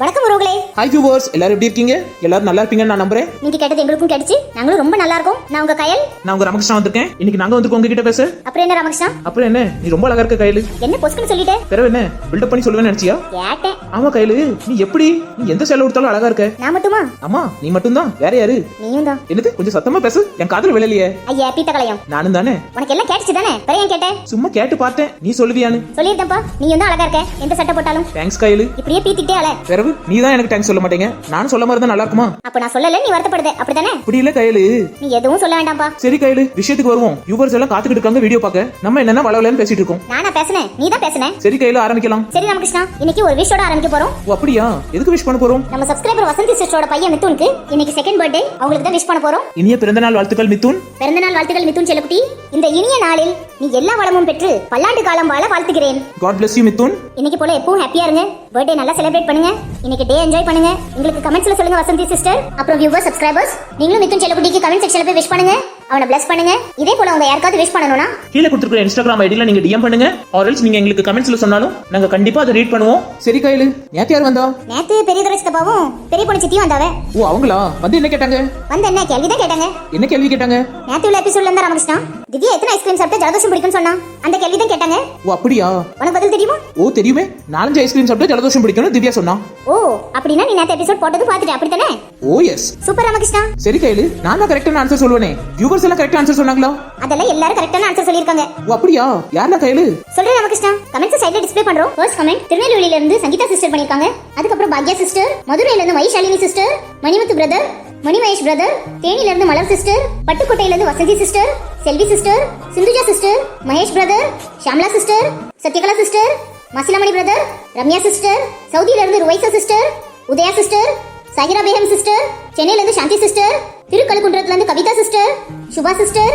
வணக்கம் உறவுகளே. Hi viewers எல்லாரும் எப்படி இருக்கீங்க? எல்லாரும் நல்லா இருப்பீங்கன்னு நான் நம்புறேன். நீங்க கேட்டது எங்களுக்கும் கிடைச்சு நாங்களும் ரொம்ப நல்லா இருக்கோம். நான் உங்க கயல். நான் உங்க ராமகிருஷ்ணா வந்திருக்கேன். இன்னைக்கு நாங்க வந்து உங்ககிட்ட பேச. அப்புறம் என்ன ராமகிருஷ்ணா? அப்புறம் என்ன? நீ ரொம்ப அழகா இருக்க கையில. என்ன பொசுக்குன்னு சொல்லிட்டே? பிறகு என்ன? பில்டப் பண்ணி சொல்லுவேன்னு நினைச்சியா? கேட்டேன். ஆமா கையில. நீ எப்படி? நீ எந்த சேலை கொடுத்தாலும் அழகா இருக்க. நான் மட்டுமா? ஆமா நீ மட்டும்தான். வேற யாரு? நீயும் தான். என்னது? கொஞ்சம் சத்தமா பேசு. என் காதுல விழலையே. ஐயா பீத்த கலையம் நானும் தானே? உனக்கு எல்லாம் கேட்டுச்சு தானே? பிறகு ஏன் கேட்டேன் சும்மா கேட்டு பார்த்தேன். நீ சொல்லுவியான்னு. சொல்லியிருந்தேன்ப்பா. நீயும் தான் அழகா இருக்க. எந்த சட்டை போட்டாலும். தேங்க்ஸ் கையில. இப்படியே பீத்திட்டே அல பிறகு நீ தான் எனக்கு தேங்க்ஸ் சொல்ல மாட்டேங்க. நானும் சொல்ல மாதிரி தான் நல்லா இருக்குமா? அப்ப நான் சொல்லல நீ வருத்தப்படுத. அப்படிதானே அப்படி இல்ல கையில. நீ எதுவும் சொல்ல வேண்டாம்ப்பா சரி கையில. விஷயத்துக்கு வருவோம். யூவர்ஸ் எல்லாம் காத்துக்கிட்டு இருக்காங்க வீடியோ பார்க்க. நம்ம என்னென்ன வளவலன்னு பேசிட்டு இருக்கோம். நானா பேசுனேன்? நீ தான் பேசுன? சரி கையில ஆரம்பிக்கலாம். சரி ராமகிருஷ்ணா. இன்னைக்கு ஒரு விஷயோட ஆரம்பிக்க போறோம். ஓ அப்படியா? எதுக்கு விஷ் பண்ண போறோம்? நம்ம சப்ஸ்கிரைபர் வசந்தி சிஸ்டரோட பையன் மித்துனுக்கு இன்னைக்கு செகண்ட் பர்த்டே அவங்களுக்கு தான் விஷ் பண்ண போறோம். இனிய பிறந்தநாள் வாழ்த்துக்கள் மித்துன் பிறந்தநாள் வாழ்த்துக்கள் மிதுன் செல்லக்குட்டி. இந்த இனிய நாளில் நீ எல்லா வளமும் பெற்று பல்லாண்டு காலம் வாழ வாழ்த்துகிறேன். காட் bless யூ மித்துன் இன்னைக்கு போல எப்பவும் ஹாப்பியா இருங்க. பர்த்டே நல்லா செலிப்ரேட் பண்ணுங்க. இன்னைக்கு டே என்ஜாய் பண்ணுங்க. உங்களுக்கு கமெண்ட்ஸ்ல சொல்லுங்க வசந்தி சிஸ்டர் அப்புறம் வியூவர் சப்ஸ்கிரைபர்ஸ் நீங்களும் மிதுன் செல்லக்குட்டிக்கு கமெண்ட் செக்ஷன்ல போய் விஷ் பண்ணுங்க. அவனை bless பண்ணுங்க. இதே போல உங்க யாருக்காவது விஷ் பண்ணணும்னா? கீழே கொடுத்துருக்கிற இன்ஸ்டாகிராம் ஐடியில நீங்க டிஎம் பண்ணுங்க. ஆர் நீங்க எங்களுக்கு கமெண்ட்ஸ்ல சொன்னாலும் நாங்க கண்டிப்பா அதை ரீட் பண்ணுவோம். சரி கையில. நேத்து யார் வந்தா? நேத்து பெரிய துரை சித்தப்பாவும் பெரிய பொண்ணு சித்தியும் வந்தாவ. ஓ அவங்களா? வந்து என்ன கேட்டாங்க? வந்து என்ன கேள்வி தான் கேட்டாங்க. என்ன கேள்வி கேட்டாங்க? நேத்து உள்ள எபிசோட்ல இருந்தா ராமகிருஷ்ணா திவ்யா எத்தனை ஐஸ்கிரீம் சாப்பிட்டு ஜலதோஷம் பிடிக்கும்னு சொன்னா அந்த கேள்வி தான் கேட்டாங்க. ஓ அப்படியா? உனக்கு பதில் தெரியுமா? ஓ தெரியுமே. நாலஞ்சு ஐஸ்கிரீம் சாப்பிட்டு ஜலதோஷம் பிடிக்கும்னு திவ்யா சொன்னா ஓ அப்படின்னா நீ நேத்து எபிசோட் போட்டது பாத்துட்டு அப்படித்தானே? ஓ எஸ் சூப்பர் ராமகிருஷ்ணா சரி கையில. நான் தான் கரெக்டான ஆன்சர் சொல்லுவேனே. வியூவர்ஸ் எல்லாம் கரெக்டா ஆன்சர் சொன்னாங்களா? அதெல்லாம் எல்லாரும் கரெக்டான ஆன்சர் சொல்லியிருக்காங்க. ஓ அப்படியா? யாரெல்லாம் கையில? சொல்றேன் ராமகிருஷ்ணா. கமெண்ட்ஸ் சைடுல டிஸ்ப்ளே பண்றோம். ஃபர்ஸ்ட் கமெண்ட் திருநெல்வேலியில இருந்து சங்கீதா சிஸ்டர் பண்ணிருக்காங்க அதுக்கப்புறம் பாக்யா சிஸ்டர் மதுரையில இருந்து Vaishalini sister Manimuthu brother Mani Mahesh brother தேனில இருந்து மலர் சிஸ்டர் பட்டுக்கோட்டையில இருந்து Vasanthi sister Selvi sister Sindhuja sister Mahesh brother Shamla sister Sathyakala sister Masilamani brother Ramya sister சவுதியில இருந்து Ruvaisa sister Udaya sister Sakira Begum sister சென்னையில இருந்து Shanthi sister திருக்கழுக்குன்றத்துல இருந்து Kavitha sister Subha sister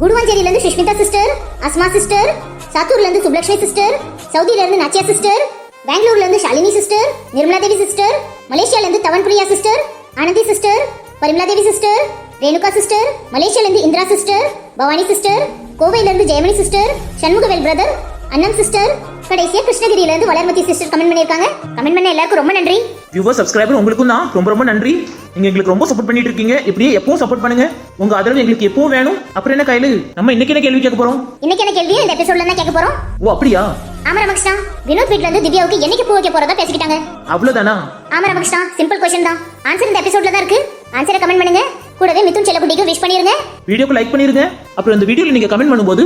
குடுவாஞ்சேரியில இருந்து சுஷ்மிதா சிஸ்டர் அஸ்மா சிஸ்டர் சாத்தூர்ல இருந்து சுப்லட்சுமி சிஸ்டர் சவுதியில இருந்து நாச்சியா சிஸ்டர் பெங்களூர்ல இருந்து ஷாலினி சிஸ்டர் நிர்மலா தேவி சிஸ்டர் மலேசியால இருந்து Dhavan Priya sister Anandhi sister Parimala Devi sister Renuka sister மலேசியால இருந்து இந்திரா சிஸ்டர் பவானி சிஸ்டர் கோவையில இருந்து Jayamani sister Shanmugavel brother Annam sister கடைசியா கிருஷ்ணகிரியில இருந்து வளர்மதி சிஸ்டர் கமெண்ட் பண்ணிருக்காங்க கமெண்ட் பண்ண எல்லாருக்கும் ரொம்ப நன்றி. வியூவர் சப்ஸ்கிரைபர் உங்களுக்கும் தான் ரொம்ப ரொம்ப நன்றி. நீங்க எங்களுக்கு ரொம்ப சப்போர்ட் பண்ணிட்டு இருக்கீங்க. இப்படியே எப்பவும் சப்போர்ட் பண்ணுங்க. உங்க ஆதரவு எங்களுக்கு எப்பவும் வேணும். அப்புறம் என்ன கையில? நம்ம இன்னைக்கு என்ன கேள்வி கேட்க போறோம்? இன்னைக்கு என்ன கேள்வி? இந்த எபிசோட்ல தான் கேட்க போறோம். ஓ அப்படியா? ஆமா ரமகிருஷ்ணா. வினோத் வீட்ல இருந்து திவ்யாவுக்கு என்னைக்கு பூ வைக்க போறதா பேசிக்கிட்டாங்க. அவ்வளவுதானா? ஆமா ரமகிருஷ்ணா. சிம்பிள் கொஸ்டின் தான். ஆன்சர் இந்த எபிசோட்ல தான் இருக்கு. ஆன்சரை கமெண்ட் பண்ணுங்க. கூடவே மிதுன் செல்லக்குட்டிக்கு விஷ் பண்ணிருங்க. வீடியோக்கு லைக் பண்ணிருங்க. அப்புறம் இந்த வீடியோல நீங்க கமெண்ட் பண்ணும்போது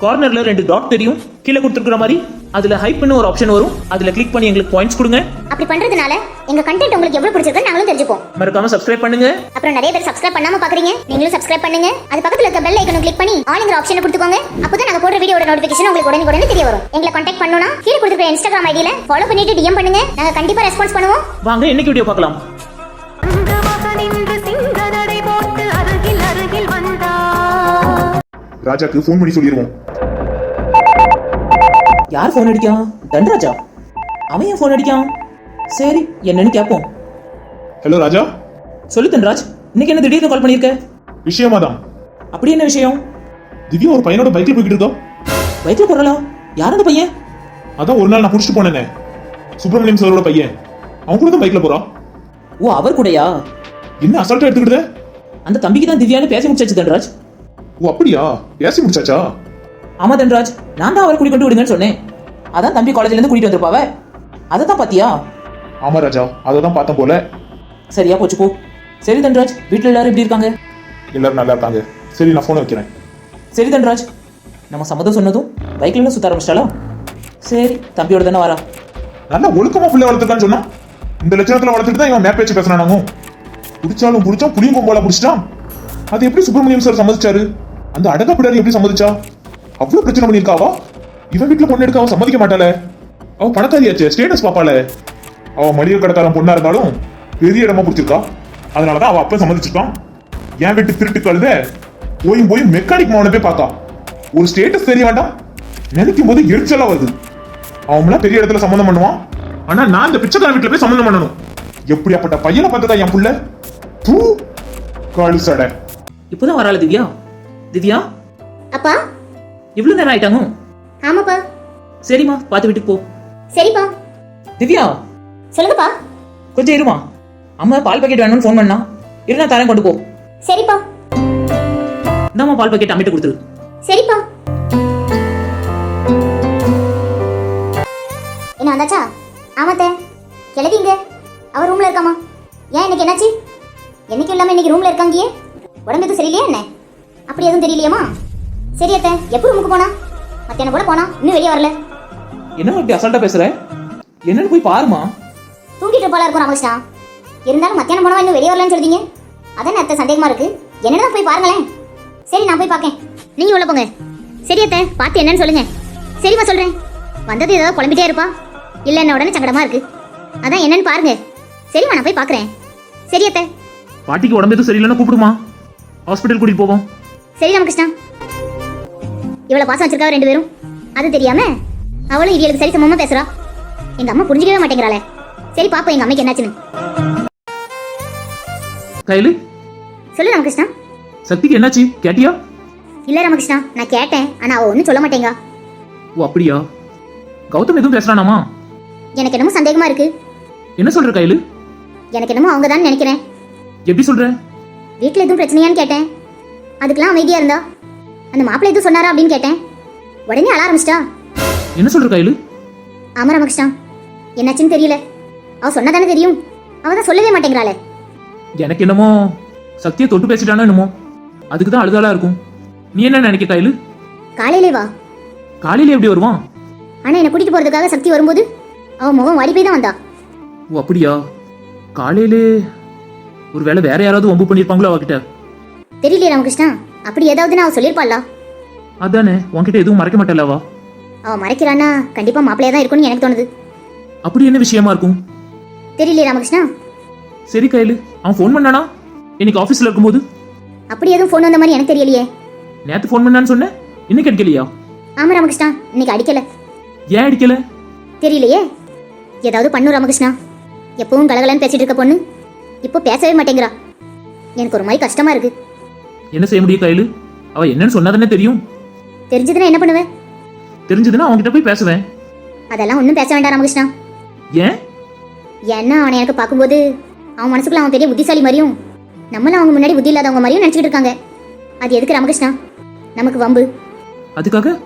கார்னர்ல ரெண்டு டாட் தெரியும். கீழே கொடுத்துருக்கிற மாதிரி அதுல ஹைப்னு ஒரு ஆப்ஷன் வரும். அதுல கிளிக் பண்ணி எங்களுக்கு பாயிண்ட்ஸ் கொடுங்க. அப்படி பண்றதுனால எங்க கண்டென்ட் உங்களுக்கு எவ்வளவு பிடிச்சிருக்குன்னு நாங்களும் தெரிஞ்சுப்போம். மறக்காம சப்ஸ்கிரைப் பண்ணுங்க. அப்புறம் நிறைய பேர் சப்ஸ்கிரைப் பண்ணாம பாக்குறீங்க. நீங்களும் சப்ஸ்கிரைப் பண்ணுங்க. அது பக்கத்துல இருக்க பெல் ஐக்கனும் கிளிக் பண்ணி ஆளுங்கிற ஆப்ஷனை கொடுத்துக்கோங்க. அப்பதான் நாங்க போடுற வீடியோட நோட்டிபிகேஷன் உங்களுக்கு உடனே உடனே தெரிய வரும். எங்களை கான்டாக்ட் பண்ணனும்னா கீழே கொடுத்துருக்க இன்ஸ்டாகிராம் ஐடியில ஃபாலோ பண்ணிட்டு டிஎம் பண்ணுங்க. நாங்க கண்டிப்பா ரெஸ்பான்ஸ் பண்ணுவோம். வாங்க இன்னைக்கு வீடியோ பார்க்கலாம். ராஜாக்கு ஃபோன் பண்ணி சொல்லிடுவோம் யார் ஃபோன் அடிக்கான்? தன்ராஜா அவன் ஏன் ஃபோன் அடிக்கான்? சரி என்னன்னு கேட்போம் ஹலோ ராஜா. சொல்லு தன்ராஜ் இன்னைக்கு என்ன திடீர்னு கால் பண்ணியிருக்க? விஷயமா தான். அப்படி என்ன விஷயம்? திவ்யா ஒரு பையனோட பைக்ல போய்கிட்டு இருக்கோம் பைக்ல போறலா யார் அந்த பையன்? அதான் ஒரு நாள் நான் புடிச்சிட்டு போனேனே. சுப்பிரமணியம் சாரோட பையன். அவன் கூட தான் பைக்ல போறான் ஓ அவர் கூடயா? என்ன அசால்ட்டா எடுத்துக்கிட்ட அந்த தம்பிக்கு தான் திவ்யான்னு பேசி முடிச்சாச்சு தன்ராஜ் ஓ அப்படியா? பேசி முடிச்சாச்சா? ஆமா தன்ராஜ் நான் தான் அவரை கூட்டிக் கொண்டு விடுங்கன்னு சொன்னேன். அதான் தம்பி காலேஜ்ல இருந்து கூட்டிட்டு வந்திருப்பாவ. அதை தான் பாத்தியா? ஆமா ராஜா அதை தான் பார்த்தேன் போல. சரியா போச்சு போ. சரி தன்ராஜ் வீட்ல எல்லாரும் எப்படி இருக்காங்க? எல்லாரும் நல்லா இருக்காங்க. சரி நான் ஃபோனை வைக்கிறேன். சரி தன்ராஜ் நம்ம சம்மதம் சொன்னதும் பைக்ல எல்லாம் சுத்த ஆரம்பிச்சிட்டாலா சரி தம்பியோட தானே வரா. நல்லா ஒழுக்கமா புள்ள வளர்த்துருக்கான்னு சொன்னா இந்த லட்சணத்துல வளர்த்துட்டு தான் இவன் மேப் பேச்சு பேசுறானாங்க. புடிச்சாலும் புடிச்சான் புளியும் கொம்போல புடிச்சிட்டான். அது எப்படி சுப்பிரமணியம் சார் சம்மதிச்சாரு? அந்த அடங்க பிடாரி எப்படி சம்மதிச்சா? அவ்வளவு பிரச்சனை பண்ணியிருக்காவா இவன் வீட்டுல பொண்ணு எடுக்க அவன் சம்மதிக்க மாட்டாளே. அவ பணக்காரியாச்சு ஸ்டேட்டஸ் பாப்பாள. அவ மளிகை கடைக்காரன் பொண்ணா இருந்தாலும் பெரிய இடமா பிடிச்சிருக்கா அதனாலதான் அவ அப்ப சம்மதிச்சிருக்கான் என் வீட்டு திருட்டு கழுத போய் போய் மெக்கானிக் மவனை போய் பார்க்கா ஒரு ஸ்டேட்டஸ் தெரிய வேண்டாம் நினைக்கும் போது எரிச்சலா வருது. அவன்லாம் பெரிய இடத்துல சம்மந்தம் பண்ணுவான். ஆனா நான் இந்த பிச்சைக்காரன் வீட்டுல போய் சம்மந்தம் பண்ணணும். எப்படியாப்பட்ட பையனை பார்த்ததா என் புள்ள? தூ கழுசடை. இப்போதான் வராள திவ்யா? திவ்யா? அப்பா? இவ்வளவு நேரம் ஆயிட்டாங்க. ஆமாப்பா. சரிம்மா பார்த்து வீட்டுக்கு போ. சரிப்பா. திவ்யா? சொல்லுங்கப்பா. கொஞ்சம் இருமா. அம்மா பால் பாக்கெட் வேணும்னு ஃபோன் பண்ணா. இருந்தா தரேன் கொண்டு போ. சரிப்பா. இந்தாம்மா பால் பாக்கெட் அம்மிட்ட கொடுத்துரு. சரிப்பா. என்ன வந்தாச்சா? ஆமாத்தே. கிளவிங்க அவர் ரூம்ல இருக்காமா ஏன் இன்னைக்கு என்னாச்சு? என்னைக்கு இல்லாம இன்னைக்கு ரூம்ல இருக்காங்கயே. உடம்பு எதுவும் சரியில்லையா என்ன? அப்படி எதுவும் தெரியலையாமா சரி அத்தை எப்போ ரூமுக்கு போனா? மத்தியானம் கூட போனா இன்னும் வெளியே வரல. என்ன இப்படி அசால்ட்டா பேசுற? என்னன்னு போய் பாருமா தூங்கிட்டு போல இருக்கும் ராமகிருஷ்ணா? இருந்தாலும் மத்தியானம் போனவா இன்னும் வெளியே வரலன்னு சொல்றீங்க? அதான் அத்தை சந்தேகமா இருக்கு. என்னன்னு போய் பாருங்களேன். சரி நான் போய் பார்க்கேன். நீங்க உள்ள போங்க. சரி அத்தை பார்த்து என்னன்னு சொல்லுங்க. சரிப்பா சொல்றேன். வந்தது ஏதாவது புலம்பிட்டே இருப்பா. இல்ல என்ன உடனே சங்கடமா இருக்கு. அதான் என்னன்னு பாருங்க. சரிம்மா நான் போய் பார்க்கறேன். சரி அத்தை. பாட்டிக்கு உடம்பு எதுவும் சரியில்லைன்னா கூப்பிடுமா? ஹாஸ்பிட்டல் கூட்டிட்டு போவோம். சரி ராமகிருஷ்ணா. இவ்வளவு பாசம் வச்சிருக்காவ ரெண்டு பேரும். அது தெரியாம அவளும் இவளுக்கு சரி சமமா பேசுறா. எங்க அம்மா புரிஞ்சுக்கவே மாட்டேங்கிறாளே. சரி பாப்போம் எங்க அம்மைக்கு என்னாச்சுன்னு. கையில? சொல்லு ராமகிருஷ்ணா. சக்திக்கு என்னாச்சு? கேட்டியா? இல்ல ராமகிருஷ்ணா நான் கேட்டேன் ஆனா அவ ஒன்றும் சொல்ல மாட்டேங்கா. ஓ அப்படியா? கௌதம் எதுவும் பேசுறானாமா? எனக்கு என்னமோ சந்தேகமா இருக்கு. என்ன சொல்ற கையில? எனக்கு என்னமோ அவங்க தான் நினைக்கிறேன். எப்படி சொல்ற? வீட்டில் எதுவும் பிரச்சனையான்னு கேட்டேன். அதுக்கெல்லாம் அமைதியா இருந்தா? அந்த மாப்பிள்ளை எதுவும் சொன்னாரா அப்படின்னு கேட்டேன். உடனே அழ ஆரம்பிச்சிட்டா. என்ன சொல்ற கையில? ஆமா ராமகிருஷ்ணா என்னாச்சுன்னு தெரியல. அவ சொன்னதானே தெரியும். அவ தான் சொல்லவே மாட்டேங்கிறாளே. எனக்கு என்னமோ சக்தியை தொட்டு பேசிட்டானோ என்னமோ. அதுக்கு தான் அழுதாளா இருக்கும். நீ என்ன நினைக்க கையில? காலையிலே வா. காலையில எப்படி வருவான்? ஆனா என்னை கூட்டிட்டு போறதுக்காக சக்தி வரும்போது அவ முகம் வாடி போய் தான் வந்தா. ஓ அப்படியா? காலையிலே ஒருவேளை வேற யாராவது வம்பு பண்ணிருப்பாங்களோ அவகிட்ட? தெரியலையே ராமகிருஷ்ணா. அப்படி ஏதாவதுன்னு அவ சொல்லியிருப்பாளா? அதானே உன்கிட்ட எதுவும் மறைக்க மாட்டேலவா அவ மறைக்கிறான்னா கண்டிப்பா மாப்பிள்ளையா தான் இருக்கும்னு எனக்கு தோணுது. அப்படி என்ன விஷயமா இருக்கும்? தெரியலையே ராமகிருஷ்ணா. சரி கையில அவன் ஃபோன் பண்ணானா? இன்னைக்கு ஆபீஸ்ல இருக்கும்போது? அப்படி எதுவும் ஃபோன் வந்த மாதிரி எனக்கு தெரியலையே. நேத்து ஃபோன் பண்ணான்னு சொன்னேன் இன்னைக்கு அடிக்கலையா? ஆமா ராமகிருஷ்ணா இன்னைக்கு அடிக்கல. ஏன் அடிக்கல? தெரியலையே. ஏதாவது பண்ணு ராமகிருஷ்ணா. எப்பவும் கலகலன்னு பேசிட்டு இருக்க பொண்ணு. இப்போ பேசவே மாட்டேங்கிறா. எனக்கு ஒரு மாதிரி கஷ்டமா இருக்கு. என்ன செய்ய முடியும் கையில? அவ என்னன்னு சொன்னாதானே தெரியும். தெரிஞ்சதுன்னா என்ன பண்ணுவேன் தெரிஞ்சதுன்னா அவன்கிட்ட போய் பேசுவேன் அதெல்லாம் ஒன்றும் பேச வேண்டாம் ராமகிருஷ்ணா. ஏன்? ஏன்னா அவனை எனக்கு பார்க்கும்போது அவன் மனசுக்குள்ள அவன் பெரிய புத்திசாலி மாதிரியும் நம்மளும் அவங்க முன்னாடி புத்தி இல்லாதவங்க மாதிரியும் நினச்சிக்கிட்டு இருக்காங்க. அது எதுக்கு ராமகிருஷ்ணா? நமக்கு வம்பு. அதுக்காக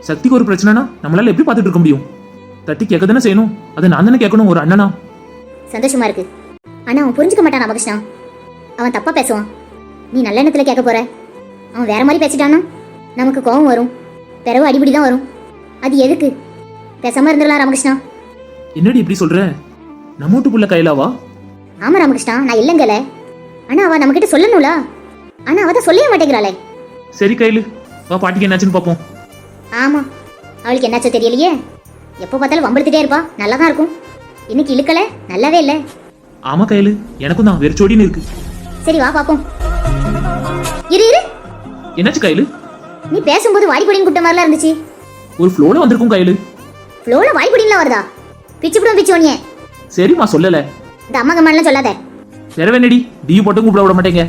சக்திக்கு ஒரு பிரச்சனைனா நம்மளால எப்படி பார்த்துட்டு இருக்க முடியும்? தட்டி கேட்க தானே செய்யணும்? அதை நான் தானே கேட்கணும் ஒரு அண்ணனா? சந்தோஷமா இருக்கு. ஆனா அவன் புரிஞ்சுக்க மாட்டான் ராமகிருஷ்ணா. அவன் தப்பா பேசுவான். நீ நல்ல எண்ணத்துல கேட்க போற. அவன் வேற மாதிரி பேசிட்டான்னா நமக்கு கோபம் வரும். பிறகு அடிபடி தான் வரும். அது எதுக்கு? பேசாம இருந்துடலாம் ராமகிருஷ்ணா. என்னடி இப்படி சொல்ற? நம்ம வீட்டு புள்ள கையிலாவா ஆமா ராமகிருஷ்ணா. நான் இல்லைங்கல. ஆனா அவ நம்ம கிட்ட சொல்லணும்ல. ஆனா அவ தான் சொல்லவே மாட்டேங்கிறாளே. சரி கையில. வா பாட்டிக்கு என்னாச்சுன்னு பார்ப்போம் ஆமா. அவளுக்கு என்னாச்சோ தெரியலையே. எப்போ பார்த்தாலும் வம்பிழுத்துட்டே இருப்பா. நல்லா தான் இருக்கும். இன்னைக்கு இழுக்கல. நல்லாவே இல்லை. ஆமா கையில. எனக்கும் தான். வெறிச்சோடின்னு இருக்கு. சரி வா பாப்போம். இரு இரு. என்னாச்சு கையில? நீ பேசும்போது வாடிப்பொடின்னு கூப்பிட்ட மாதிரிலாம் இருந்துச்சு. ஒரு ஃப்ளோல வந்திருக்கும் கையில. ஃப்ளோவில் வாய்ப்பொடின்லாம் வருதா? பிச்சு விடும் பிச்சு ஒனியே சரிம்மா சொல்லல. இந்த அம்மா கம்மாலாம் சொல்லாத. பெறவேனடி டி போட்டும் கூப்பிட விட மாட்டேங்க.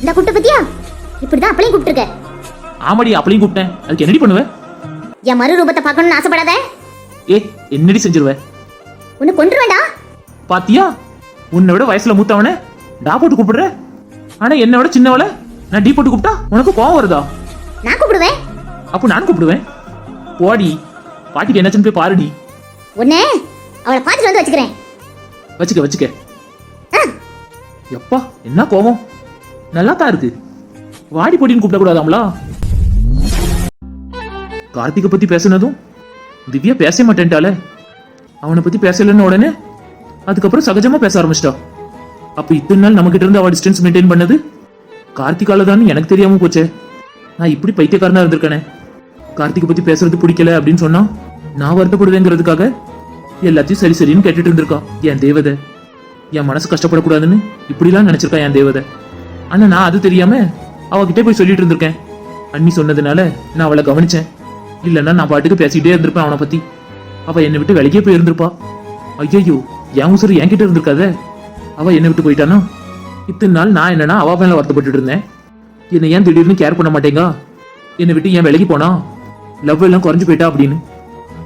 இந்த கூப்பிட்ட பத்தியா? இப்படிதான் அப்பளையும் கூப்பிட்டுருக்க. ஆமாடி அப்படியும் கூப்பிட்டேன். அதுக்கு என்னடி பண்ணுவேன் என் மறு ரூபத்தை பார்க்கணும்னு ஆசைப்படாத. ஏ என்னடி செஞ்சிருவேன் உன்னை கொண்டு வேண்டா பாத்தியா? உன்னை விட வயசுல மூத்தவனே டா போட்டு கூப்பிடுற? ஆனா என்னை விட சின்னவள? நான் டீ போட்டு கூப்பிட்டா? உனக்கு கோவம் வருதா? நான் கூப்பிடுவேன். அப்போ நான் கூப்பிடுவேன். போடி. பாட்டிக்கு என்னாச்சுன்னு போய் பாருடி. உன்னை அவளை பார்த்துட்டு வந்து வச்சுக்கிறேன். வச்சுக்க வச்சுக்க. எப்பா என்ன கோவம்? நல்லா தான் இருக்கு. வாடி போடின்னு கூப்பிடக்கூடாதாம்லா? கார்த்திகை பத்தி பேசுனதும் திவ்யா பேச மாட்டேன்ட்டால அவனை பத்தி பேசலன்னு உடனே அதுக்கப்புறம் சகஜமா பேச ஆரம்பிச்சிட்டா. அப்ப இத்தனை நாள் நம்ம கிட்ட இருந்து அவ டிஸ்டன்ஸ் மெயின்டைன் பண்ணது கார்த்திகால தான் எனக்கு தெரியாம போச்சே. நான் இப்படி பைத்தியக்காரனா இருந்திருக்கேனே. கார்த்திகை பத்தி பேசுறது பிடிக்கல அப்படின்னு சொன்னா நான் வருத்தப்படுவேங்கிறதுக்காக எல்லாத்தையும் சரி சரின்னு கேட்டுட்டு இருந்திருக்கா என் தேவதை. என் மனசு கஷ்டப்படக்கூடாதுன்னு இப்படிலாம் நினைச்சிருக்கா என் தேவதை. ஆனா நான் அது தெரியாம அவகிட்ட போய் சொல்லிட்டு இருந்திருக்கேன். அண்ணி சொன்னதுனால நான் அவளை கவனிச்சேன். இல்லைன்னா நான் பாட்டுக்கு பேசிக்கிட்டே இருந்திருப்பேன் அவனை பத்தி. அவ என்னை விட்டு வெளியே போயிருந்திருப்பா. ஐயோ என் உசுறு என்கிட்ட இருந்திருக்காத. அவ என்னை விட்டு போயிட்டானா? இத்தனை நாள் நான் என்னன்னா அவ மேல வருத்தப்பட்டுட்டு இருந்தேன். என்னை ஏன் திடீர்னு கேர் பண்ண மாட்டேங்கா? என்னை விட்டு ஏன் விலகி போனா? லவ் எல்லாம் குறைஞ்சு போயிட்டா அப்படின்னு.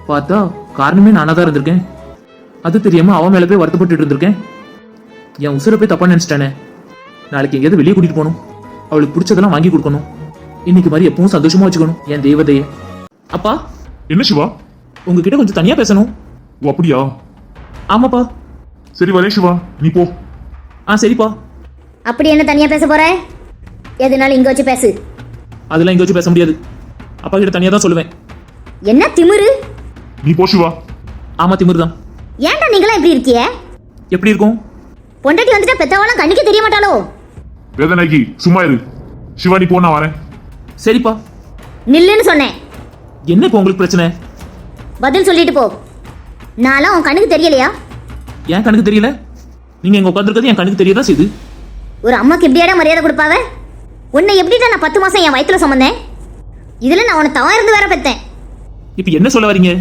பார்த்தா காரணமே நானா தான் இருந்திருக்கேன். அது தெரியாம அவன் மேல போய் வருத்தப்பட்டு இருந்திருக்கேன். என் உசுரை போய் தப்பா நினைச்சிட்டானே. நாளைக்கு எங்கேயாவது வெளியே கூட்டிட்டு போகணும். அவளுக்கு பிடிச்சதெல்லாம் வாங்கி கொடுக்கணும். இன்னைக்கு மாதிரி எப்பவும் சந்தோஷமா வச்சுக்கணும் என் தெய்வதைய அப்பா என்ன சிவா? உங்ககிட்ட கொஞ்சம் தனியா பேசணும். ஓ அப்படியா? ஆமாப்பா. சரி வரேன் சிவா. நீ போ. ஆ சரிப்பா. அப்படி என்ன தனியா பேச போற? எதுனாலும் இங்க வச்சு பேசு. அதெல்லாம் இங்க வச்சு பேச முடியாது. அப்பா கிட்ட தனியா தான் சொல்லுவேன். என்ன திமிரு? நீ போ சிவா. ஆமா திமிர் தான் ஏன்டா நீங்களாம் இப்படி இருக்கிய? எப்படி இருக்கும்? பொண்டாட்டி வந்துட்டா பெத்தவெல்லாம் கண்ணுக்கு தெரிய மாட்டாளோ? வேதனைக்கு சும்மா இரு. சிவா நீ போ நான் வரேன். சரிப்பா. நில்லுன்னு சொன்னேன். என்ன இப்போ உங்களுக்கு பிரச்சனை? பதில் சொல்லிட்டு போ. நான்லாம் உன் கண்ணுக்கு தெரியலையா? என் கணக்கு தெரியல. நீங்க இங்க உட்காந்துருக்கிறது என் கணக்கு தெரியதான் செய்யுது. ஒரு அம்மாக்கு எப்படியாடா மரியாதை கொடுப்பாவ? உன்னை எப்படிடா நான் பத்து மாசம் என் வயித்துல சுமந்தேன்? இதுல நான் உன்னை தவா இருந்து வேற பெத்தேன். இப்போ என்ன சொல்ல வரீங்க?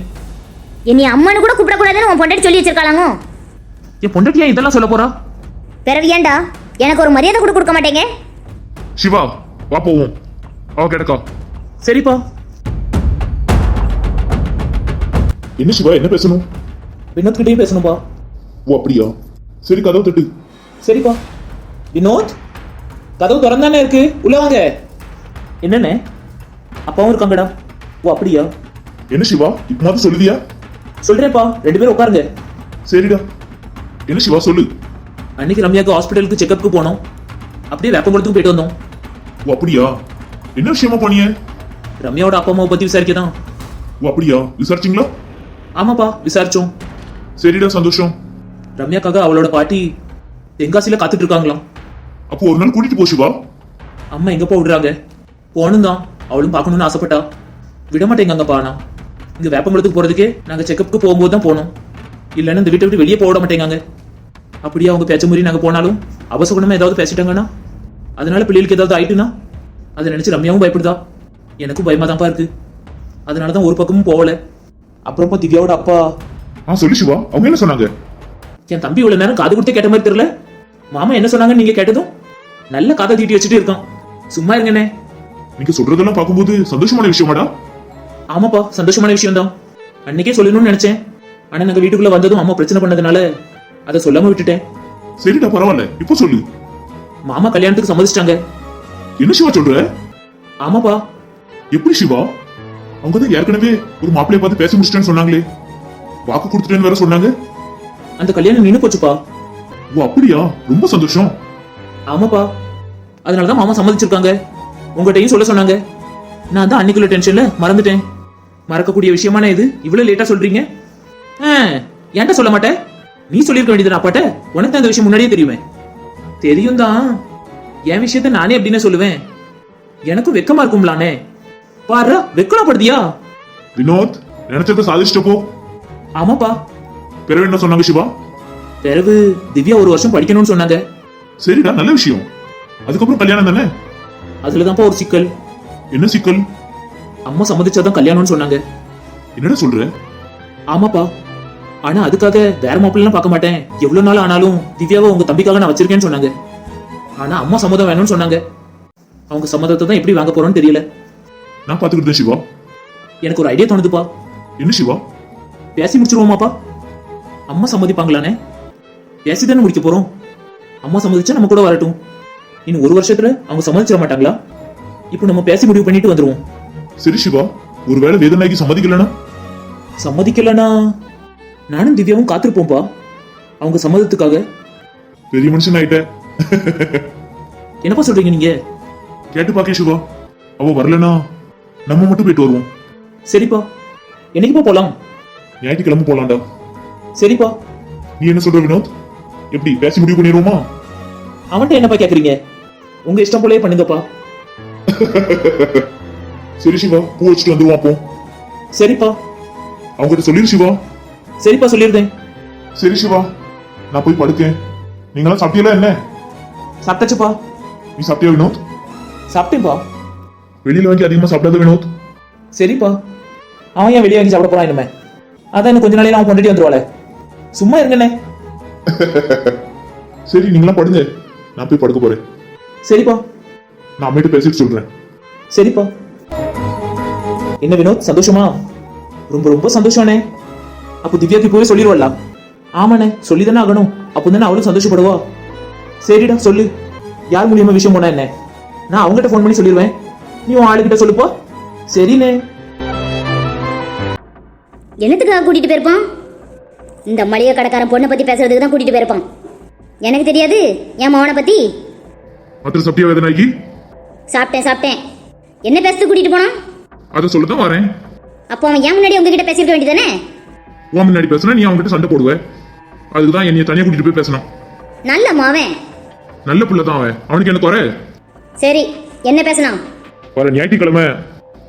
என்னை அம்மானு கூட கூப்பிடக்கூடாதுன்னு உன் பொண்டாட்டி சொல்லி வச்சிருக்காளாங்க? என் பொண்டாட்டியா இதெல்லாம் சொல்ல போறா? பிறவு ஏன்டா? எனக்கு ஒரு மரியாதை கூட கொடுக்க மாட்டேங்க. சிவா வா போவோம். அவ கிடக்கா. சரிப்பா. என்ன சிவா என்ன பேசணும்? வினோத்கிட்டயும் பேசணும்பா. ஓ அப்படியா? சரி கதவு தட்டு. சரிப்பா. வினோத் கதவு திறந்தானே இருக்கு? உள்ள வாங்க. என்னண்ணே? அப்பாவும் இருக்காங்கடா. ஓ அப்படியா? என்ன சிவா? இப்ப மாதிரி சொல்லுதியா? சொல்றேன்ப்பா. ரெண்டு பேரும் உட்காருங்க. சரிடா. என்ன சிவா சொல்லு. அன்னைக்கு ரம்யாக்கு ஹாஸ்பிட்டலுக்கு செக்கப்புக்கு போனோம். அப்படியே வேப்பங்குளத்துக்கு போயிட்டு வந்தோம். ஓ அப்படியா? என்ன விஷயமா போனீங்க ரம்யாவோட அப்பா அம்மாவை பத்தி விசாரிக்க தான் ஓ அப்படியா? விசாரிச்சிங்களா? ஆமாப்பா விசாரிச்சோம். சரிடா சந்தோஷம். ரம்யாக்காக அவளோட பாட்டி தென்காசியில காத்துட்டு இருக்காங்களாம். அப்போ ஒரு நாள் கூட்டிட்டு போ சிவா. அம்மா எங்கப்பா விடுறாங்க? போகணும் தான். அவளும் பார்க்கணும்னு ஆசைப்பட்டா. விட மாட்டேங்கப்பா நான் இங்க வேப்பங்குளத்துக்கு போறதுக்கே நாங்க செக்கப்புக்கு போகும்போது தான் போனோம். இல்லைன்னா இந்த வீட்டை விட்டு வெளியே போக விட மாட்டேங்காங்க அப்படியே அவங்க பேச்ச முறி நாங்க போனாலும் அவசகுணமா ஏதாவது பேசிட்டாங்கன்னா அதனால பிள்ளைகளுக்கு ஏதாவது ஆயிட்டுனா? அதை நினைச்சு ரம்யாவும் பயப்படுதா? எனக்கும் பயமா தான்ப்பா இருக்கு. அதனால தான் ஒரு பக்கமும் போகல. அப்புறமா திவ்யாவோட அப்பா ஆ சொல்லு சிவா. அவங்க என்ன சொன்னாங்க? என் தம்பி இவ்வளவு நேரம் காது கொடுத்தே கேட்ட மாதிரி தெரியல. மாமா என்ன சொன்னாங்கன்னு நீங்க கேட்டதும் நல்ல காதை தீட்டி வச்சுட்டு இருக்கான். சும்மா இருங்கண்ணே. நீங்க சொல்றதெல்லாம் பார்க்கும்போது சந்தோஷமான விஷயமாடா ஆமாப்பா சந்தோஷமான விஷயம் தான் அன்னைக்கே சொல்லணும்னு நினைச்சேன். ஆனா நாங்க வீட்டுக்குள்ள வந்ததும் அம்மா பிரச்சனை பண்ணதுனால அதை சொல்லாம விட்டுட்டேன். சரிடா பரவாயில்ல. இப்போ சொல்லு. மாமா கல்யாணத்துக்கு சம்மதிச்சிட்டாங்க. என்ன சிவா சொல்ற? ஆமாப்பா. எப்படி சிவா? அவங்க தான் ஏற்கனவே ஒரு மாப்பிளைய பார்த்து பேச முடிச்சிட்டேன்னு சொன்னாங்களே. வாக்கு கொடுத்துட்டேன்னு வேற சொன்னாங்க. அந்த கல்யாணம் நின்னு போச்சுப்பா. ஓ அப்படியா? ரொம்ப சந்தோஷம். ஆமாப்பா. அதனாலதான் மாமா சம்மதிச்சிருக்காங்க. உங்ககிட்டயும் சொல்ல சொன்னாங்க. நான் தான் அன்னைக்குள்ள டென்ஷன்ல மறந்துட்டேன். மறக்கக்கூடிய விஷயமான இது? இவ்வளவு லேட்டா சொல்றீங்க? ஏன்டா சொல்ல மாட்டேன் நீ சொல்லிருக்க வேண்டியது அப்பாட்ட. உனக்கு தான் இந்த விஷயம் முன்னாடியே தெரியுமே. தெரியும் தான். என் விஷயத்த நானே அப்படின்னு சொல்லுவேன். எனக்கும் வெக்கமா இருக்கும்லானே. பாரு வெக்கலாப்படுதியா வினோத் நினைச்சத சாதிச்சிட்டப்போ ஆமாப்பா. பிறகு என்ன சொன்னாங்க சிவா? பிறகு திவ்யா ஒரு வருஷம் படிக்கணும்னு சொன்னாங்க. சரிடா நல்ல விஷயம். அதுக்கப்புறம் கல்யாணம் தானே? அதுலதான்ப்பா ஒரு சிக்கல். என்ன சிக்கல்? அம்மா சம்மதிச்சாதான் கல்யாணம்னு சொன்னாங்க. என்னடா சொல்ற? ஆமாப்பா. ஆனா அதுக்காக வேற மாப்பிள்ளலாம் பார்க்க மாட்டேன். எவ்வளவு நாள் ஆனாலும் திவ்யாவை உங்க தம்பிக்காக நான் வச்சிருக்கேன்னு சொன்னாங்க. ஆனா அம்மா சம்மதம் வேணும்னு சொன்னாங்க. அவங்க சம்மதத்தை தான் எப்படி வாங்க போறோம்னு தெரியல. நான் பாத்துக்கிட்டேன் சிவா. எனக்கு ஒரு ஐடியா தோணுதுப்பா. என்ன சிவா? பேசி முடிச்சிருவோமாப்பா? அம்மா சம்மதிப்பாங்களானே? பேசி தானே முடிக்க போறோம்? அம்மா சம்மதிச்சா நம்ம கூட வரட்டும். இன்னும் ஒரு வருஷத்துல அவங்க சம்மதிச்சிட மாட்டாங்களா? இப்போ நம்ம பேசி முடிவு பண்ணிட்டு வந்துருவோம். சரி சிவா ஒருவேளை வேதனாய்க்கு சம்மதிக்கலனா? சம்மதிக்கலனா? நானும் திவ்யாவும் காத்திருப்போம்ப்பா அவங்க சம்மதத்துக்காக. பெரிய மனுஷன் ஆயிட்ட. என்னப்பா சொல்றீங்க நீங்க? கேட்டு பாக்க சிவா. அவ வரலனா நம்ம மட்டும் போயிட்டு வருவோம். சரிப்பா. என்னைக்குப்பா போலாம்? ஞாயிற்றுக்கிழமை போலாம்டா. சரிப்பா. நீ என்ன சொல்ற வினோத்? எப்படி பேசி முடிவு பண்ணிடுவோமா? அவன்கிட்ட என்னப்பா கேக்குறீங்க? உங்க இஷ்டம் போலயே பண்ணுங்கப்பா சரி சிவா பூ வச்சுட்டு வந்துருவோம் அப்போ. சரிப்பா. அவங்ககிட்ட சொல்லிரு சிவா. சரிப்பா சொல்லிருந்தேன். சரி சிவா நான் போய் படுக்கேன். நீங்களாம் சாப்பிட்டீங்களா என்ன? சாப்பிட்டாச்சுப்பா. நீ சாப்பிட்டியா வினோத்? சாப்பிட்டேன்ப்பா. வெளியில வாங்கி அதிகமா சாப்பிடாத வினோத். சரிப்பா. அவன் ஏன் வெளியே வாங்கி சாப்பிட போறான் இனிமே? அதான் இன்னும் கொஞ்ச நாளையில அவன் கொண்டுட்டு வந்துருவாளே. சும்மா இருங்கண்ணே. சரி நீங்களாம் படுங்க. நான் போய் படுக்க போறேன். சரிப்பா. நான் அம்மிட்ட பேசிட்டு சொல்றேன். சரிப்பா. என்ன வினோத் சந்தோஷமா? ரொம்ப ரொம்ப சந்தோஷம்ண்ணே. அப்போ திவ்யாக்கு போய் சொல்லிடுவாளா ஆமாண்ணே சொல்லிதானே ஆகணும். அப்போ தானே அவளும் சந்தோஷப்படுவா. சரிடா சொல்லு. யார் மூலியமா விஷயம் போனா என்ன? நான் அவங்ககிட்ட ஃபோன் பண்ணி சொல்லிடுவேன் நீ உன் ஆளுகிட்ட சொல்லுப்போ. சரிண்ணே. என்னத்துக்காக கூட்டிட்டு போயிருப்பான்? இந்த மளிகை கடைக்காரன் பொண்ணை பத்தி பேசுறதுக்கு தான் கூட்டிட்டு போயிருப்பான். எனக்கு தெரியாது? என் மவனை பத்தி? அத்திர சத்திய வேதனாகி? சாப்பிட்டேன் சாப்பிட்டேன். என்ன பேசுறது கூட்டிட்டு போனான்? அதை சொல்லதான் வரேன். அப்போ அவன் ஏன் முன்னாடி உங்ககிட்ட பேசியிருக்க வேண்டியதானே உன் முன்னாடி பேசுனா நீ அவன்கிட்ட சண்டை போடுவ. அதுக்கு தான் என்னைய தனியா கூட்டிட்டு போய் பேசணும் நல்ல மாவன். நல்ல புள்ள தான் அவன். அவனுக்கு என்ன குறை? சரி என்ன பேசினான்? வர ஞாயிற்றுக்கிழமை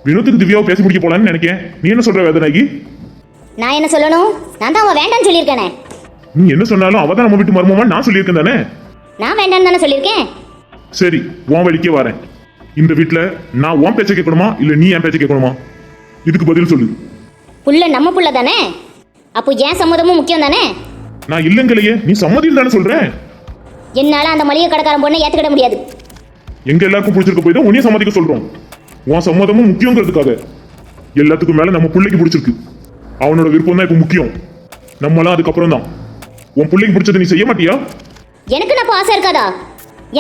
வினோத்துக்கு திவ்யாவை பேசி முடிக்க போலான்னு நினைக்கிறேன் நீ என்ன சொல்ற வேதனாகி? நான் என்ன சொல்லணும்? நான் தான் அவன் வேண்டாம்னு சொல்லியிருக்கேனே. நீ என்ன சொன்னாலும் அவ தான் நம்ம வீட்டு மருமமா நான் சொல்லியிருக்கேன் தானே? நான் வேண்டாம்னு தானே சொல்லியிருக்கேன்? சரி உன் வழிக்கே வரேன். இந்த வீட்ல நான் உன் பேச்ச கேட்கணுமா? இல்ல நீ என் பேச்ச கேட்கணுமா? இதுக்கு பதில் சொல்லு. புள்ள நம்ம புள்ள தானே? அப்போ ஏன் சம்மதமும் முக்கியம் தானே? நான் இல்லங்களையே நீ சம்மதியில் தானே சொல்றேன்? என்னால அந்த மளிகை கடைக்காரன் பொண்ணை ஏத்துக்கிட முடியாது. எங்க எல்லாருக்கும் பிடிச்சிருக்க போய் தான் உன்னையும் சம்மதிக்க சொல்றோம். உன் சம்மதமும் முக்கியங்கிறதுக்காக. எல்லாத்துக்கும் மேல நம்ம பிள்ளைக்கு பிடிச்சிருக்கு. அவனோட விருப்பம் தான் இப்ப முக்கியம். நம்மளாம் அதுக்கப்புறம் தான் உன் பிள்ளைக்கு பிடிச்சதை நீ செய்ய மாட்டியா? எனக்கு நான் ஆசை இருக்காதா?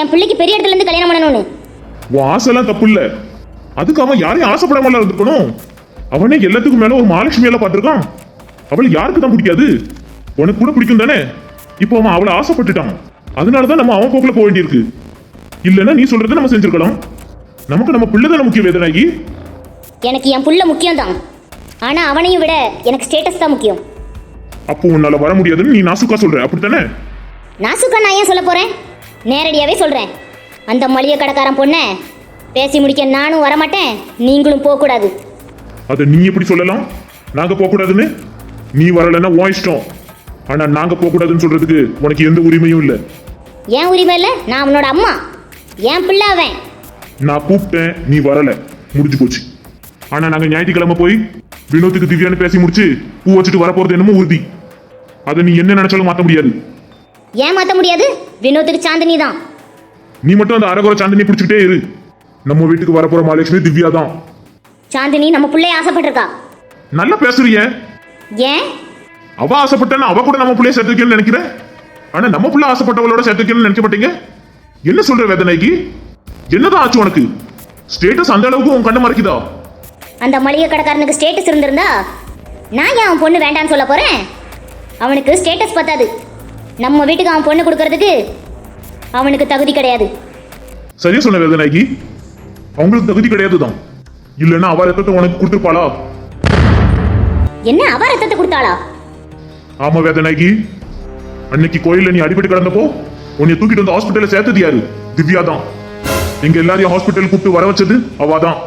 என் பிள்ளைக்கு பெரிய இடத்துல இருந்து கல்யாணம் பண்ணணும்னு. உன் ஆசைலாம் தப்பு இல்ல அதுக்கு அவன் யாரையும் ஆசைப்படாமல இருந்திருக்கணும். அவனே எல்லாத்துக்கும் மேல ஒரு மகாலட்சுமி எல்லாம் பார்த்திருக்கான். அவள் யாருக்கு தான் பிடிக்காது? உனக்கு கூட பிடிக்கும் தானே? இப்போ அவன் அவளை ஆசைப்பட்டுட்டான். அதனாலதான் நம்ம அவன் போக்குல போக வேண்டியிருக்கு. இல்லைன்னா நீ சொல்றதை நம்ம செஞ்சிருக்கலாம். நமக்கு நம்ம பிள்ளை தானே முக்கிய வேதனாகி எனக்கு என் புள்ள முக்கியம் தான் ஆனா அவனையும் விட எனக்கு ஸ்டேட்டஸ் தான் முக்கியம். அப்போ உன்னால வர முடியாதுன்னு நீ நாசுக்கா சொல்ற அப்படித்தானே? நாசுக்கா நான் ஏன் சொல்ல போறேன்? நேரடியாவே சொல்றேன். அந்த மளிகை கடைக்காரன் பொண்ணை பேசி முடிக்க நானும் வரமாட்டேன் நீங்களும் போகக்கூடாது. அதை நீ எப்படி சொல்லலாம்? நாங்க போக கூடாதுன்னு நீ வரலைன்னா உன் இஷ்டம். ஆனா நாங்க போக கூடாதுன்னு சொல்றதுக்கு உனக்கு எந்த உரிமையும் இல்லை. ஏன் உரிமை இல்லை? நான் அவனோட அம்மா. என் பிள்ளை அவன்? நான் கூப்பிட்டேன் நீ வரல. முடிஞ்சு போச்சு. ஆனா நாங்க ஞாயிற்றுக்கிழமை போய் வினோத்துக்கு திவ்யான்னு பேசி முடிச்சு பூ வச்சுட்டு வரப்போறது என்னமோ உறுதி. அதை நீ என்ன நினைச்சாலும் மாத்த முடியாது. ஏன் மாற்ற முடியாது? வினோத்துக்கு சாந்தினி தான். நீ மட்டும் அந்த அரகுற சாந்தினி பிடிச்சிக்கிட்டே இரு. நம்ம வீட்டுக்கு வரப்போற மகாலட்சுமி திவ்யா தான். சாந்தினி நம்ம பிள்ளைய ஆசைப்பட்டிருக்கா? நல்லா பேசுறிய. ஏன்? அவ ஆசைப்பட்டான்னு அவ கூட நம்ம பிள்ளைய சேர்த்து வைக்கணும்னு நினைக்கிறேன். ஆனா நம்ம பிள்ளை ஆசைப்பட்டவளோட சேர்த்து வைக்கணும்னு நினைக்க மாட்டீங்க? என்ன சொல்ற வேதனைக்கு? என்னதான் ஆச்சு உனக்கு? ஸ்டேட்டஸ் அந்த அளவுக்கு உன் கண்ணு மறைக்குதா? அந்த மளிகை கடைக்காரனுக்கு ஸ்டேட்டஸ் இருந்திருந்தா நான் ஏன் அவன் பொண்ணு வேண்டான்னு சொல்ல போறேன்? அவனுக்கு ஸ்டேட்டஸ் பத்தாது. நம்ம வீட்டுக்கு அவன் பொண்ணு கொடுக்கறதுக்கு அவனுக்கு தகுதி கிடையாது. சரியா சொன்ன வேதனாகி அவங்களுக்கு தகுதி கிடையாது தான் இல்லைன்னா அவ ரத்தத்தை உனக்கு கொடுத்துருப்பாளா? என்ன அவ ரத்தத்தை கொடுத்தாளா? ஆமா வேதனாகி அன்னைக்கு கோயில்ல நீ அடிபட்டு கிடந்தப்போ உன்னை தூக்கிட்டு வந்து ஹாஸ்பிட்டல்ல சேர்த்தது யாரு? திவ்யா தான் எங்க எல்லாரையும் ஹாஸ்பிட்டல் கூப்பிட்டு வர வச்சது அவ தான்.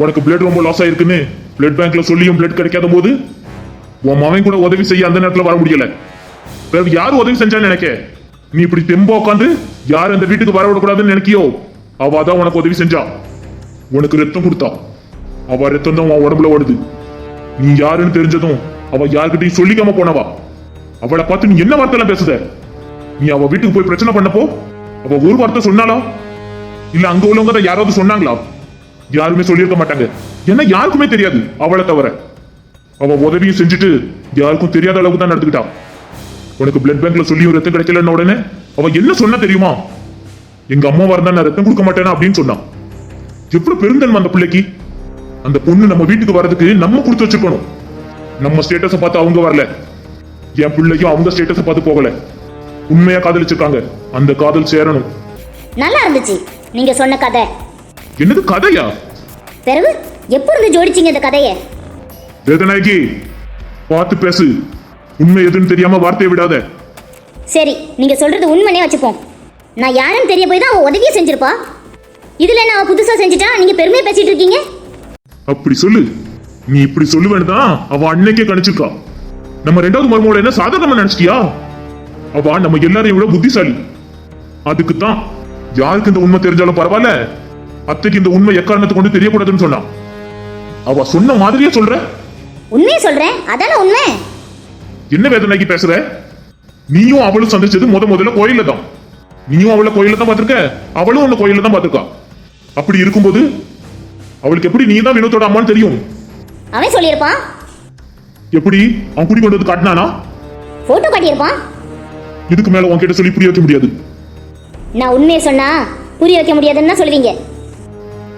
உனக்கு பிளட் ரொம்ப லாஸ் ஆயிருக்குன்னு பிளட் பேங்க்ல சொல்லியும் பிளட் கிடைக்காத போது உன் மவன் கூட உதவி செய்ய அந்த நேரத்துல வர முடியல. வேற யார் உதவி செஞ்சான்னு நினைக்க? நீ இப்படி தெம்பா உட்காந்து யார் அந்த வீட்டுக்கு வர விடக்கூடாதுன்னு நினைக்கியோ? அவ தான் உனக்கு உதவி செஞ்சா. உனக்கு ரத்தம் கொடுத்தா. அவ ரத்தம் தான் உன் உடம்புல ஓடுது. நீ யாருன்னு தெரிஞ்சதும் அவ யாருக்கிட்டையும் சொல்லிக்காம போனவா? அவளை பார்த்து நீ என்ன வார்த்தை பேசுத? நீ அவ வீட்டுக்கு போய் பிரச்சனை பண்ணப்போ அவ ஒரு வார்த்தை சொன்னாளா? இல்ல அங்க உள்ளவங்க தான் யாராவது சொன்னாங்களா? யாருமே சொல்லியிருக்க மாட்டாங்க. ஏன்னா யாருக்குமே தெரியாது அவளை தவிர. அவ உதவியும் செஞ்சுட்டு யாருக்கும் தெரியாத அளவுக்கு தான் நடந்துக்கிட்டா. உனக்கு பிளட் பேங்க்ல சொல்லியும் ரத்தம் கிடைக்கலன்னு உடனே அவ என்ன சொன்னா தெரியுமா? எங்க அம்மாவா இருந்தா நான் ரத்தம் கொடுக்க மாட்டேனா? அப்படின்னு சொன்னான் எவ்வளவு பெருந்தன்மை அந்த பிள்ளைக்கு? அந்த பொண்ணு நம்ம வீட்டுக்கு வர்றதுக்கு நம்ம கொடுத்து வச்சிருக்கணும். நம்ம ஸ்டேட்டஸ பார்த்து அவங்க வரல. என் பிள்ளையும் அவங்க ஸ்டேட்டஸ பார்த்து போகல. உண்மையா காதலிச்சிருக்காங்க. அந்த காதல் சேரணும். நல்லா இருந்துச்சு. நீங்க சொன்ன கதை. என்னது கதையா? பிறகு எப்போ இருந்து ஜோடிச்சீங்க இந்த கதையை? வேதநாயகி பார்த்து பேசு. உண்மை எதுன்னு தெரியாம வார்த்தையை விடாத. சரி நீங்க சொல்றது உண்மைனே வச்சுப்போம். நான் யாருன்னு தெரிய போய் தான் அவ உதவியை செஞ்சிருப்பா. இதுல என்ன அவ புதுசா செஞ்சுட்டா? நீங்க பெருமையா பேசிட்டு இருக்கீங்க? அப்படி சொல்லு. நீ இப்படி சொல்லுவேன்னு தான் அவ அன்னைக்கே கணிச்சிருக்கா. நம்ம ரெண்டாவது மருமகளை என்ன சாதாரணமா நினைச்சிட்டியா? அவ நம்ம எல்லாரையும் விட புத்திசாலி. அதுக்கு தான் யாருக்கு இந்த உண்மை தெரிஞ்சாலும் பரவாயில்ல. அத்தைக்கு இந்த உண்மை எக்காரணத்தை கொண்டு தெரியக்கூடாதுன்னு சொன்னா அவ சொன்ன மாதிரியே சொல்ற? உண்மையை சொல்றேன் அதானே உண்மை? என்ன வேதனைக்கு பேசுற? நீயும் அவளும் சந்திச்சது முத முதல்ல கோயில்ல தான். நீயும் அவளை கோயில்ல தான் பார்த்திருக்க? அவளும் உன்னை கோயில்ல தான் பார்த்திருக்கா. அப்படி இருக்கும்போது அவளுக்கு எப்படி நீ தான் வினோத்தோட அம்மான்னு தெரியும்? அவன் சொல்லியிருப்பான். எப்படி? அவன் குடி கொண்டு வந்து காட்டினானா? போட்டோ காட்டியிருப்பான். இதுக்கு மேல உன்கிட்ட சொல்லி புரிய வைக்க முடியாது. நான் உண்மையை சொன்னா புரிய வைக்க முடியாதுன்னு தான் சொல்லுவீங்க.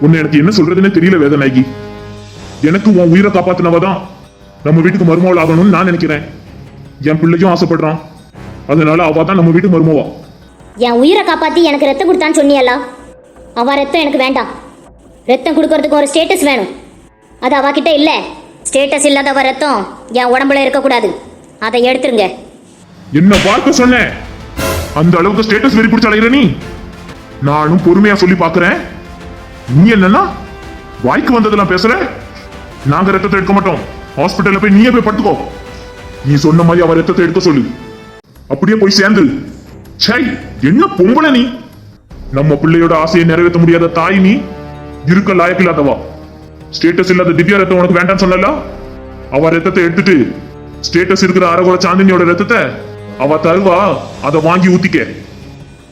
உன்னை எனக்கு என்ன சொல்றதுன்னே தெரியல வேதநாயகி எனக்கு உன் உயிரை காப்பாத்தினவ தான் நம்ம வீட்டுக்கு மருமகள் ஆகணும்னு நான் நினைக்கிறேன். என் பிள்ளையும் ஆசைப்படுறான். அதனால அவ தான் நம்ம வீட்டு மருமவா. என் உயிரை காப்பாத்தி எனக்கு ரத்தம் கொடுத்தான்னு சொன்னியல்ல? அவ ரத்தம் எனக்கு வேண்டாம். ரத்தம் கொடுக்கறதுக்கு ஒரு ஸ்டேட்டஸ் வேணும். அது அவகிட்ட இல்ல. ஸ்டேட்டஸ் இல்லாதவ ரத்தம் என் உடம்புல இருக்கக்கூடாது. அதை எடுத்துருங்க. என்ன பார்க்க சொன்னேன் அந்த அளவுக்கு ஸ்டேட்டஸ் வெறி பிடிச்ச அலைகிற நீ? நானும் பொறுமையா சொல்லி பார்க்கறேன். நீ என்னன்னா வாய்க்கு வந்ததெல்லாம் பேசுற? நாங்க ரத்தத்தை எடுக்க மாட்டோம். ஹாஸ்பிட்டல்ல போய் நீயே போய் படுத்துக்கோ. நீ சொன்ன மாதிரி அவ ரத்தத்தை எடுக்க சொல்லு. அப்படியே போய் சேர்ந்து. சை என்ன பொம்பளை நீ? நம்ம பிள்ளையோட ஆசையை நிறைவேற்ற முடியாத தாய் நீ இருக்க லாயக்கில்லாதவா ஸ்டேட்டஸ் இல்லாத திவ்யா ரத்தம் உனக்கு வேண்டாம்னு சொல்லல அவ ரத்தத்தை எடுத்துட்டு ஸ்டேட்டஸ் இருக்கிற அரகுல சாந்தினியோட ரத்தத்தை அவ தருவா அதை வாங்கி ஊத்திக்க.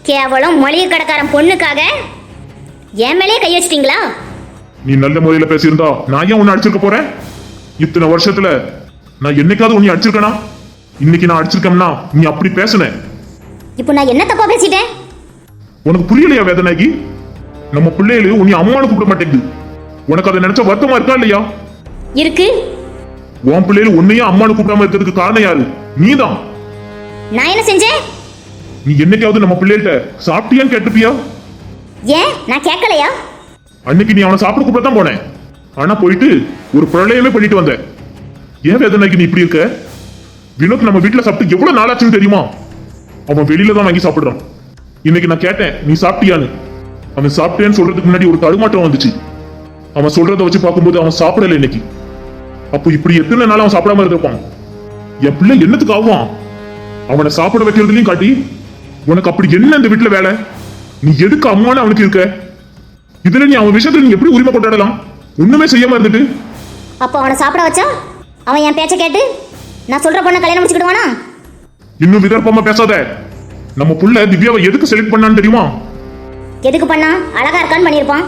கேவலம் மளிகை கடைக்காரன் பொண்ணுக்காக என் மேலேயே கை வச்சிட்டீங்களா? நீ நல்ல முறையில பேசியிருந்தா நான் ஏன் உன்னை அடிச்சிருக்க போறேன்? இத்தனை வருஷத்துல நான் என்னைக்காவது உன்னை அடிச்சிருக்கனா? இன்னைக்கு நான் அடிச்சிருக்கேன்னா நீ அப்படி பேசுன. இப்போ நான் என்ன தப்பா பேசிட்டேன்? உனக்கு புரியலையா வேதனாகி நம்ம பிள்ளைகளு உன்னை அம்மானு கூப்பிட மாட்டேங்குது. உனக்கு அதை நினைச்ச வருத்தமா இருக்கா இல்லையா? இருக்கு. உன் பிள்ளைகள் உன்னையும் அம்மானு கூப்பிடாம இருக்கிறதுக்கு காரணம் யாரு? நீதான். நான் என்ன செஞ்சேன்? நீ என்னைக்காவது நம்ம பிள்ளைகிட்ட சாப்பிட்டியான்னு கேட்டுப்பியா ஏன்? நான் கேட்கலையா அன்னைக்கு நீ அவனை சாப்பிட கூப்பிட தான் போனேன். ஆனா போயிட்டு ஒரு பிரளயமே பண்ணிட்டு வந்த ஏன் வேதனைக்கு நீ இப்படி இருக்க? வினோத் நம்ம வீட்டுல சாப்பிட்டு எவ்வளவு நாளாச்சுன்னு தெரியுமா? அவன் வெளியில தான் வாங்கி சாப்பிடுறான். இன்னைக்கு நான் கேட்டேன் நீ சாப்பிட்டியான்னு? அவன் சாப்பிட்டேன்னு சொல்றதுக்கு முன்னாடி ஒரு தடுமாற்றம் வந்துச்சு. அவன் சொல்றத வச்சு பார்க்கும்போது அவன் சாப்பிடல இன்னைக்கு. அப்போ இப்படி எத்தனை நாள் அவன் சாப்பிடாம இருந்திருப்பான்? என் பிள்ளை என்னத்துக்கு ஆவான் அவனை சாப்பிட வைக்கிறதுலையும் காட்டி உனக்கு அப்படி என்ன இந்த வீட்டுல வேலை? நீ எதுக்கு அம்மான்னு அவனுக்கு இருக்க? இதுல நீ அவன் விஷயத்துல நீ எப்படி உரிமை கொண்டாடலாம்? ஒண்ணுமே செய்யாம இருந்துட்டு. அப்போ அவனை சாப்பிட வச்சா? அவன் என் பேச்சை கேட்டு? நான் சொல்ற பொண்ணை கல்யாணம் முடிச்சுக்கிடுவானா? இன்னும் விதர்ப்பமா பேசாத. நம்ம புள்ள திவ்யாவை எதுக்கு செலக்ட் பண்ணான்னு தெரியுமா? எதுக்கு பண்ணா? அழகா இருக்கான்னு பண்ணியிருப்பான்.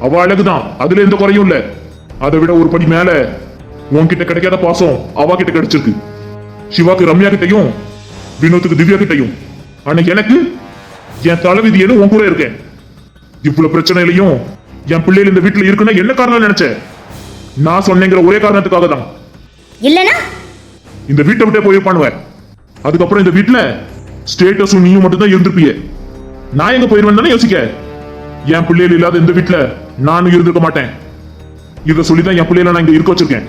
அவ அழகுதான். அதுல எந்த குறையும் இல்ல. அதை விட ஒரு படி மேல. உன்கிட்ட கிடைக்காத பாசம் அவ கிட்ட கிடைச்சிருக்கு. சிவாக்கு ரம்யா கிட்டையும் வினோத்துக்கு திவ்யா கிட்டையும் ஆனா எனக்கு என் தலைவிதியன்னு உன் கூட இருக்கேன். இவ்வளவு பிரச்சனையிலையும் என் பிள்ளைகள் இந்த வீட்டுல இருக்குன்னா என்ன காரணம் நினைச்சேன் நான் சொன்னேங்கிற ஒரே காரணத்துக்காக தான். இல்லனா? இந்த வீட்டை விட்டே போயிருப்பானுவ. அதுக்கப்புறம் இந்த வீட்டுல ஸ்டேட்டஸும் நீயும் மட்டும்தான் இருந்திருப்பிய. நான் எங்க போயிருவேன் தானே யோசிக்க? என் பிள்ளைகள் இல்லாத இந்த வீட்டுல நானும் இருந்திருக்க மாட்டேன். இத சொல்லிதான் என் பிள்ளைகளை நான் இங்க இருக்க வச்சிருக்கேன்.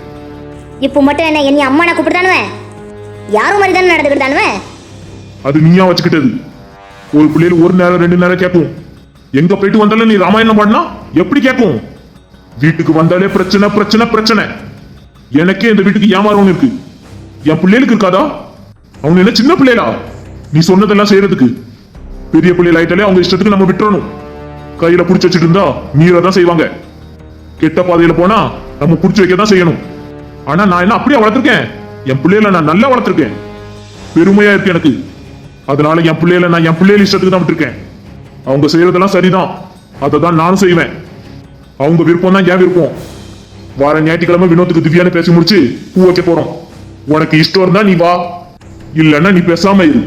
இப்போ மட்டும் என்ன என்னை அம்மா நான் கூப்பிடுதானுவேன் யாரும் மாதிரி தானே நடந்துக்கிட்டானுவேன் அது நீயா வச்சுக்கிட்டது. ஒரு பிள்ளைகள் ஒரு நேரம் ரெண்டு நேரம் கேட்கும் எங்க போயிட்டு வந்தாலும் நீ ராமாயணம் பாடினா? எப்படி கேட்கும் வீட்டுக்கு வந்தாலே பிரச்சனை பிரச்சனை பிரச்சனை. எனக்கே இந்த வீட்டுக்கு ஏமாறவன் இருக்கு. என் பிள்ளைகளுக்கு இருக்காதா? அவங்க என்ன சின்ன பிள்ளைகளா? நீ சொன்னதெல்லாம் செய்யறதுக்கு. பெரிய பிள்ளைகள் ஆயிட்டாலே அவங்க இஷ்டத்துக்கு நம்ம விட்டுறணும். கையில புடிச்சு வச்சுட்டு இருந்தா மீறதான் செய்வாங்க. கெட்ட பாதையில போனா நம்ம புடிச்சு வைக்க தான் செய்யணும். ஆனா நான் என்ன அப்படியே வளர்த்திருக்கேன்? என் பிள்ளைகளை நான் நல்லா வளர்த்திருக்கேன். பெருமையா இருக்கு எனக்கு. அதனால என் பிள்ளையில நான் என் பிள்ளைகள் இஷ்டத்துக்கு தான் விட்டுருக்கேன். அவங்க செய்யறதெல்லாம் சரிதான். அதை தான் நானும் செய்வேன். அவங்க விருப்பம் தான் என் விருப்பம். வார ஞாயிற்றுக்கிழமை வினோத்துக்கு திவ்யான்னு பேசி முடிச்சு பூ வைக்க போறோம். உனக்கு இஷ்டம் இருந்தா நீ வா. இல்லைன்னா நீ பேசாம இரு.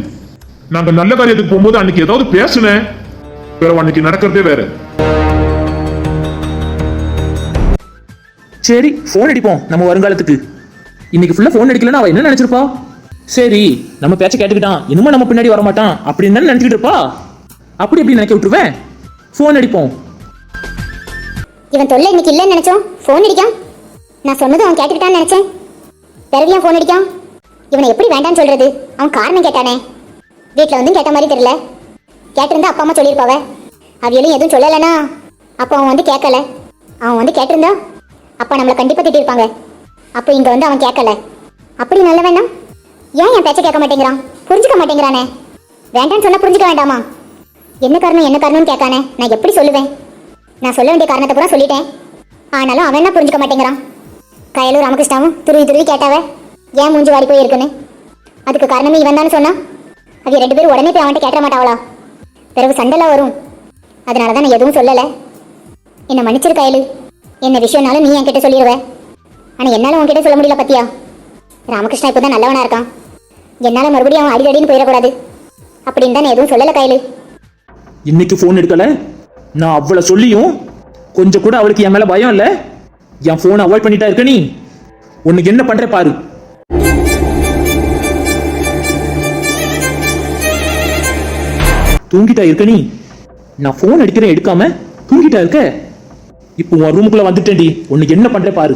நாங்க நல்ல காரியத்துக்கு போகும்போது அன்னைக்கு ஏதாவது பேசுனேன் வேற அன்னைக்கு நடக்கிறதே வேற. சரி ஃபோன் அடிப்போம். நம்ம வருங்காலத்துக்கு. இன்னைக்கு ஃபுல்லா ஃபோன் அடிக்கலன்னா அவ என்ன நினைச்சிருப்பா? சரி நம்ம பேச்ச கேட்டுக்கிட்டான். இனிமே நம்ம பின்னாடி வரமாட்டான். அப்படின்னு தானே நினச்சிக்கிட்டு இருப்பா? அப்படி எப்படி நினைக்க விட்டுருவேன்? ஃபோன் அடிப்போம். இவன் தொல்லை இன்னைக்கு இல்லைன்னு நினைச்சோம். ஃபோன் அடிக்கான். நான் சொன்னது அவன் கேட்டுக்கிட்டான்னு நினைச்சேன். பிறகு ஃபோன் அடிக்கான். இவனை எப்படி வேண்டாம்னு சொல்றது? அவன் காரணம் கேட்டானே. வீட்டில் வந்து கேட்ட மாதிரி தெரியல. கேட்டிருந்தா அப்பா அம்மா சொல்லியிருப்பாவ. அவியலும் எதுவும் சொல்லலைன்னா அப்போ அவன் வந்து கேட்கல. அவன் வந்து கேட்டிருந்தா அப்பா நம்மளை கண்டிப்பாக திட்டிருப்பாங்க அப்போ இங்கே வந்து அவன் கேட்கல. அப்படி நல்ல வேண்டாம் ஏன் என் பேச்ச கேட்க மாட்டேங்கிறான்? புரிஞ்சுக்க மாட்டேங்கிறானே. வேண்டாம்னு சொன்னா புரிஞ்சுக்க வேண்டாமா? என்ன காரணம் என்ன காரணம்னு கேட்கானே. நான் எப்படி சொல்லுவேன்? நான் சொல்ல வேண்டிய காரணத்தை கூட சொல்லிட்டேன். ஆனாலும் அவன் என்ன புரிஞ்சுக்க மாட்டேங்கிறான்? கையலூர் ராமகிருஷ்ணாவும் துருவி துருவி கேட்டாவ ஏன் மூஞ்சி வாடி போய் இருக்குன்னு? அதுக்கு காரணமே இவன் தானே சொன்னா அது ரெண்டு பேரும் உடனே போய் அவன்கிட்ட கேட்ட மாட்டாவளா? பிறகு சண்டைலாம் வரும். அதனால தான் நான் எதுவும் சொல்லலை. என்னை மன்னிச்சிரு கையலு. என்ன விஷயம்னாலும் நீ என்கிட்ட சொல்லிடுவ ஆனால் என்னால் உன்கிட்ட சொல்ல முடியல பத்தியா? ராமகிருஷ்ணா இப்போ தான் நல்லவனாக இருக்கான். என்னால் மறுபடியும் அவன் அடிக்கடின்னு போயிடக்கூடாது. அப்படின்னு தான் எதுவும் சொல்லலை கையலு. இன்னைக்கு ஃபோன் எடுக்கல? நான் அவ்வளோ சொல்லியும் கொஞ்சம் கூட அவளுக்கு என் மேல பயம் இல்ல. என் ஃபோனை அவாய்ட் பண்ணிட்டா இருக்க நீ? உனக்கு என்ன பண்ற பாரு. தூங்கிட்டா இருக்க நீ? நான் ஃபோன் அடிக்கிறேன் எடுக்காம தூங்கிட்டா இருக்க? இப்போ உன் ரூமுக்குள்ள வந்துட்டேன்டி. உனக்கு என்ன பண்ற பாரு.